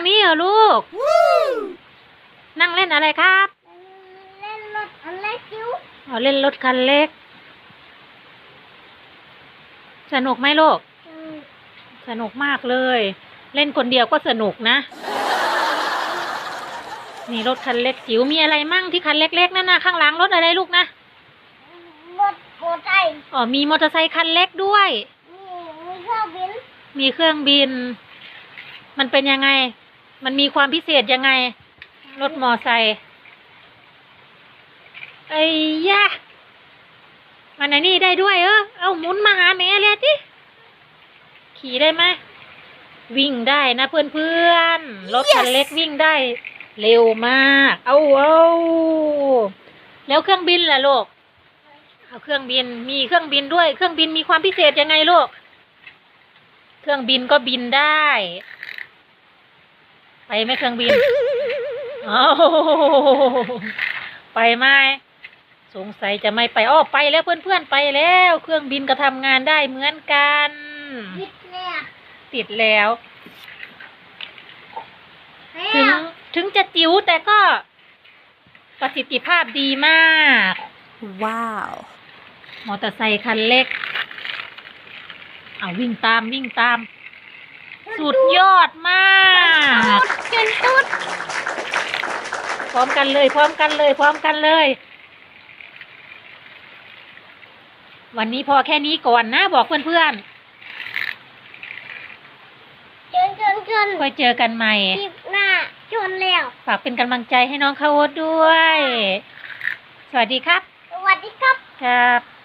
ตรงนี้เหรอลูก นั่งเล่นอะไรครับ เล่นรถอันเล็กจิ๋วอ๋อเล่นรถคันเล็ก สนุกไหมลูกอืมสนุกมากเลย เล่นคนเดียวก็สนุกนะ นี่รถคันเล็กจิ๋วมีอะไรมั่งที่คันเล็กๆนั่นนะข้างหลังรถอะไรลูกนะ รถโกไตอ๋อมีมอเตอร์ไซค์คันเล็กด้วยมีมีเครื่องบิน มีเครื่องบิน มันเป็นยังไง มันมีความพิเศษยังไง รถมอไซค์ไอ้ยะมันไอ้นี่ได้ด้วยเออเอาหมุนมาหาแม่เลยจิขี่ได้ไหมวิ่งได้นะเพื่อนๆรถคันเล็กวิ่งได้ เร็วมาก เอาเอาแล้วเครื่องบินล่ะลูกเอาเครื่องบินมีเครื่องบินด้วย เครื่องบินมีความพิเศษยังไงลูก เครื่องบินก็บินได้ ไปไหมเครื่องบินเอาไปไหมสงสัยจะไม่ไปอ้อไปแล้วเพื่อนๆไปแล้ว เครื่องบินก็ทำงานได้เหมือนกันบิดเนี่ยติดแล้วแม่ถึงถึงจะจิ๋วแต่ก็ ประสิทธิภาพดีมาก Wow. มอเตอร์ไซคันเล็ก เอาวิ่งตามวิ่งตาม สุดยอดมาก จนตุ๊ดพร้อมกันเลย พร้อมกันเลย พร้อมกันเลย วันนี้พอแค่นี้ก่อนนะ บอกเพื่อนจนจนจนๆค่อยเจอกันใหม่คลิปหน้าจนแล้วฝากเป็นกำลังใจให้น้องข้าวโอ๊ตด้วย สวัสดีครับ สวัสดีครับ ครับ